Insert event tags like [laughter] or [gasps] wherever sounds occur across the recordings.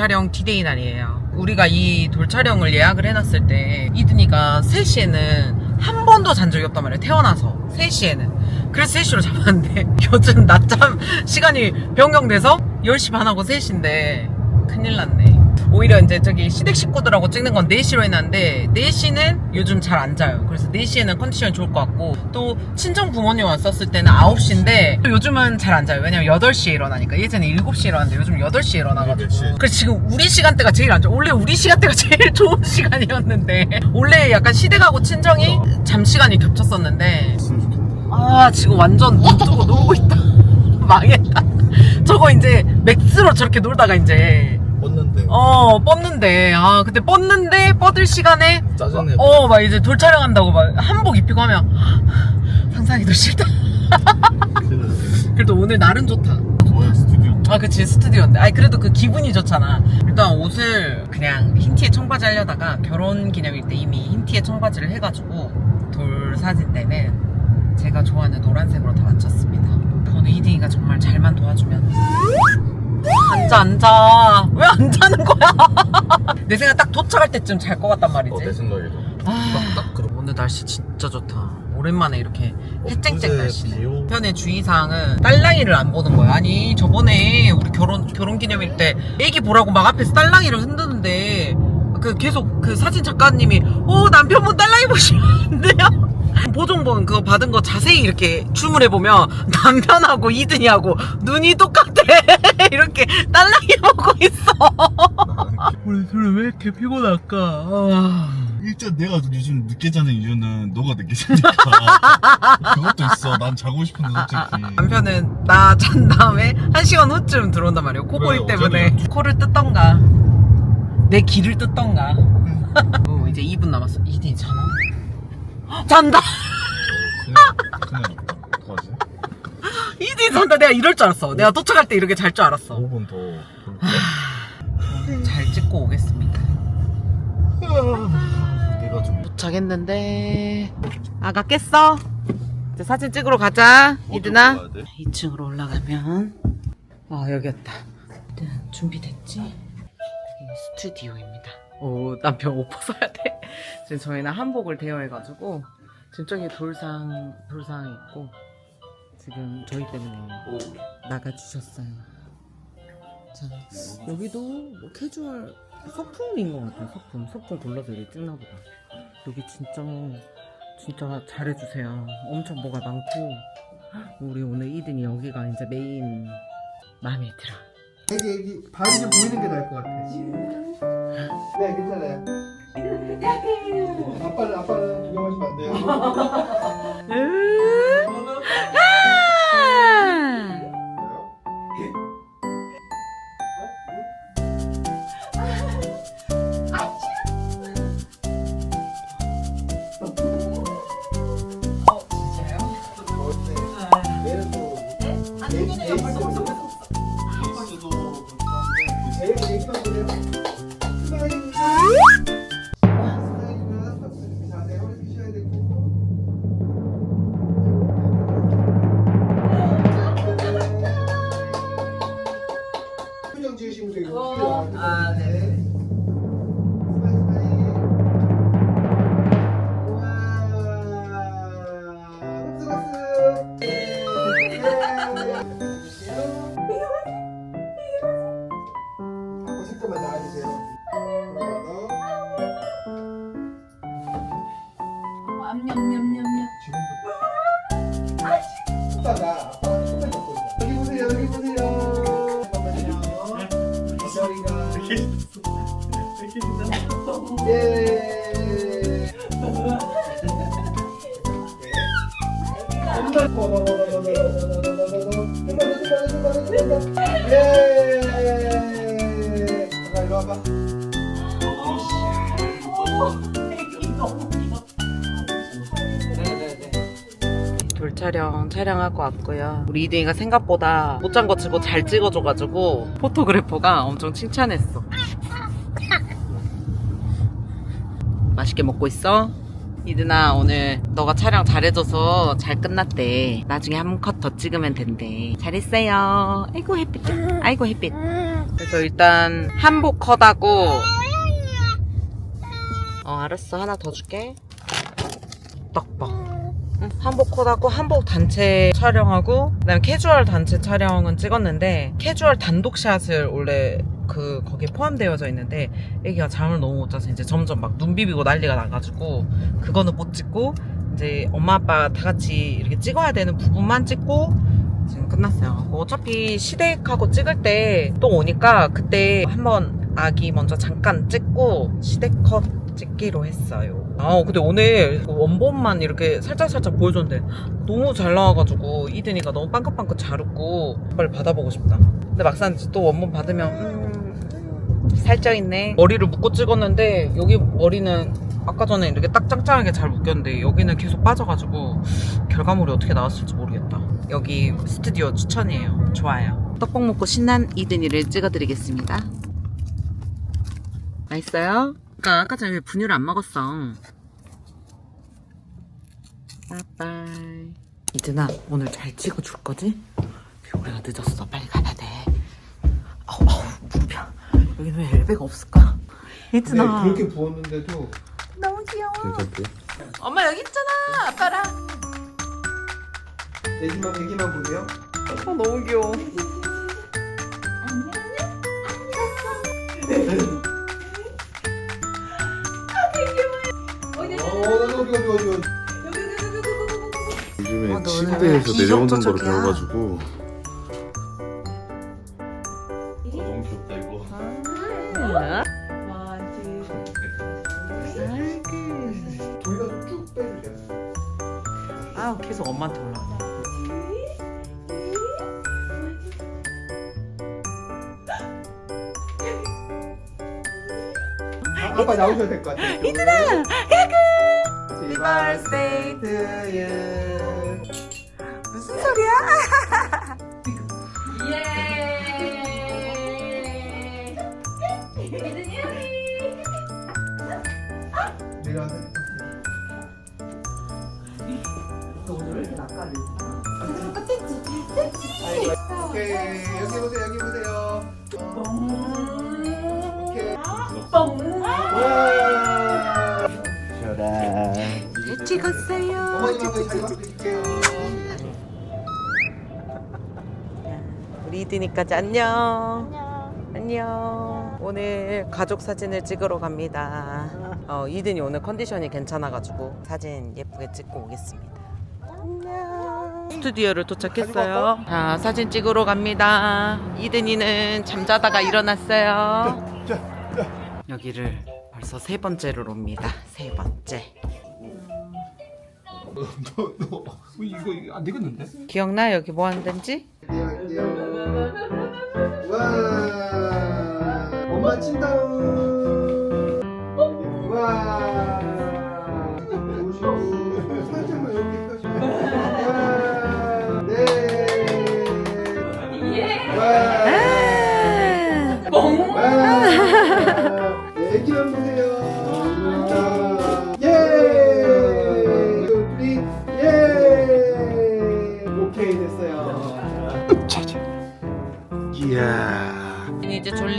촬영 디데이 날이에요. 우리가 이 돌 촬영을 예약을 해놨을 때 이든이가 3시에는 한 번도 잔 적이 없단 말이에요. 태어나서 3시에는. 그래서 3시로 잡았는데 [laughs] 요즘 낮잠 시간이 변경돼서 10시 반하고 3시인데 큰일 났네. 오히려 이제 저기 시댁 식구들하고 찍는 건 4시로 해놨는데 4시는 요즘 잘 안 자요. 그래서 4시에는 컨디션이 좋을 것 같고 또 친정 부모님 왔었을 때는 9시인데 요즘은 잘 안 자요. 왜냐면 8시에 일어나니까 예전에 7시에 일어났는데 요즘 8시에 일어나가지고 8시. 그래서 지금 우리 시간대가 제일 안 좋아. 원래 우리 시간대가 [laughs] 제일 좋은 시간이었는데 원래 약간 시댁하고 친정이 잠 시간이 겹쳤었는데. 아 지금 완전 눈 뜨고 놀고 있다. [laughs] 망했다. 저거 이제 맥스로 저렇게 놀다가 이제 어 뻗는데. 아 근데 뻗는데 뻗을 시간에 짜증내. 어 막 이제 돌 촬영한다고 막 한복 입히고 하면 [gasps] 상상하기도 싫다. 큰일 났네. 그래도 오늘 날은 좋다. 뭐야 스튜디오. 아 그치 스튜디오인데. 아니 그래도 그 기분이 좋잖아. 일단 옷을 그냥 흰 티에 청바지 하려다가 결혼 기념일 때 이미 흰 티에 청바지를 해가지고 돌 사진 때는 제가 좋아하는 노란색으로 다 맞췄습니다. 오늘 이딩이가 정말 잘만 도와주면 앉아 앉아. 왜 거야 [laughs] 내 생각 딱 도착할 때쯤 잘 것 같단 말이지 어, 내 생각에도. 아, 딱 그런. 오늘 날씨 진짜 좋다. 오랜만에 이렇게 해쨍쨍 엊그제 날씨네. 편의 주의사항은 딸랑이를 안 보는 거야. 아니 저번에 우리 결혼 결혼 기념일 때 애기 보라고 막 앞에서 딸랑이를 흔드는데 그 계속 그 사진 작가님이 어 남편분 딸랑이 보시면 안 돼요. 보정본 그거 받은 거 자세히 이렇게 줌을 해보면 남편하고 이든이하고 눈이 똑같아 [laughs] 이렇게 딸랑이 보고 있어. [laughs] 우리 둘은 왜 이렇게 피곤할까? 아. 일단 내가 요즘 늦게 자는 이유는 너가 늦게 자니까. [laughs] 그것도 있어. 난 자고 싶은데 솔직히. 남편은 나 잔 다음에 한 시간 후쯤 들어온단 말이에요. 코골이 왜, 때문에. 어제도 코를 뜯던가 내 귀를 뜯던가. 어, 이제 2분 남았어. 이딘 자나? 헉, 잔다. 그냥 그냥 어떡하지? 이딘 잔다. 내가 이럴 줄 알았어. 내가 도착할 때 이렇게 잘 줄 알았어. 5분 더 볼까? 잘 찍고 오겠습니다. 내가 좀 도착했는데 아가 깼어? 이제 사진 찍으러 가자. 이드나. 가야 돼? 2층으로 올라가면 아 여기였다 일단 준비됐지? 여기 스튜디오입니다. 오 남편 옷 벗어야 돼. [laughs] 지금 저희는 한복을 대여해가지고 지금 저기 돌상 돌상 있고 지금 저희 때문에 나가주셨어요. 자 여기도 뭐 캐주얼 소품인 것 같아요 소품. 소품 골라서 이렇게 찍나 보다. 여기 진짜 진짜 잘해주세요. 엄청 뭐가 많고. 우리 오늘 이든이 여기가 이제 메인 마음에 들어. 여기 여기 발이 좀 보이는 게 나을 것 같아. 네 괜찮아요. 아빠는 아빠는 구경하시면 안 돼요. 저희가 예. 한번 예. 잠깐 이리 와봐. 촬영 촬영하고 왔고요. 우리 이든이가 생각보다 못잔거 치고 잘 찍어줘가지고 포토그래퍼가 엄청 칭찬했어. [laughs] 맛있게 먹고 있어? 이든아 오늘 너가 촬영 잘해줘서 잘 끝났대. 나중에 한 컷 더 찍으면 된대. 잘했어요. 아이고 햇빛. 아이고 햇빛. 그래서 일단 한복 컷하고 어 알았어 하나 더 줄게 떡밥 응, 한복 컷하고 한복 단체 촬영하고 그다음에 캐주얼 단체 촬영은 찍었는데 캐주얼 단독샷을 원래 그 거기에 포함되어져 있는데 애기가 잠을 너무 못 자서 이제 점점 막 눈 비비고 난리가 나가지고 그거는 못 찍고 이제 엄마 아빠 다 같이 이렇게 찍어야 되는 부분만 찍고 지금 끝났어요. 뭐 어차피 시댁하고 찍을 때 또 오니까 그때 한번 아기 먼저 잠깐 찍고 시댁 컷 찍기로 했어요. 아 근데 오늘 그 원본만 이렇게 살짝살짝 보여줬는데 너무 잘 나와가지고 이든이가 너무 빵긋빵긋 잘 웃고 빨리 받아보고 싶다. 근데 막상 또 원본 받으면 음, 살쪄 있네. 머리를 묶고 찍었는데 여기 머리는 아까 전에 이렇게 딱 짱짱하게 잘 묶였는데 여기는 계속 빠져가지고 결과물이 어떻게 나왔을지 모르겠다. 여기 스튜디오 추천이에요. 좋아요. 떡볶 먹고 신난 이든이를 찍어드리겠습니다. 맛있어요? 아까 아까 전에 왜 분유를 안 먹었어? 빠빠이. 이든아 오늘 잘 찍어줄 거지? 우리가 늦었어. 빨리 가야 돼. 아우 아우 무릎이 여기는 왜 엘베가 없을까? 근데 이든아. 그렇게 부었는데도 너무 귀여워. 괜찮대? 엄마 여기 있잖아. 아빠랑. 애기만 애기만 보세요. 어, 너무 귀여워. 어디 어디 어디 어디. 요즘에 아, 너는 침대에서 왜 내려오는 거를 기적적이야? 배워가지고 너무 귀엽다 이거 저희가 좀쭉 빼주세요. 아 계속 엄마한테 올라와. 아, 아빠 나오셔야 될 것 같아요. 이들아, Happy birthday to you. 무슨 소리야? [laughs] 내려와서. 오케이 여기 보세요 여기 보세요. 찍었어요. 어머님하고 잘 부탁드릴게요. 우리 이드니까지 안녕. 안녕. 오늘 가족 사진을 찍으러 갑니다. 어, 이든이 오늘 컨디션이 괜찮아가지고 사진 예쁘게 찍고 오겠습니다. 안녕. 스튜디오를 도착했어요. 자, 사진 찍으러 갑니다. 이든이는 잠자다가 일어났어요. 여기를 벌써 세 번째로 옵니다. 세 번째. 너 너 이거 이거 안 되겠는데? 기억나? 여기 뭐 하는? 와 엄마 친다우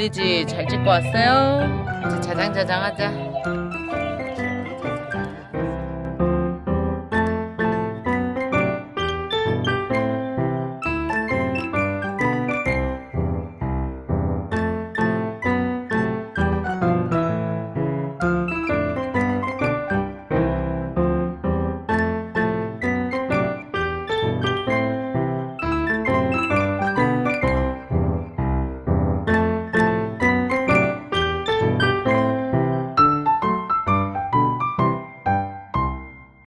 졸리지? 잘 찍고 왔어요? 이제 자장자장 하자.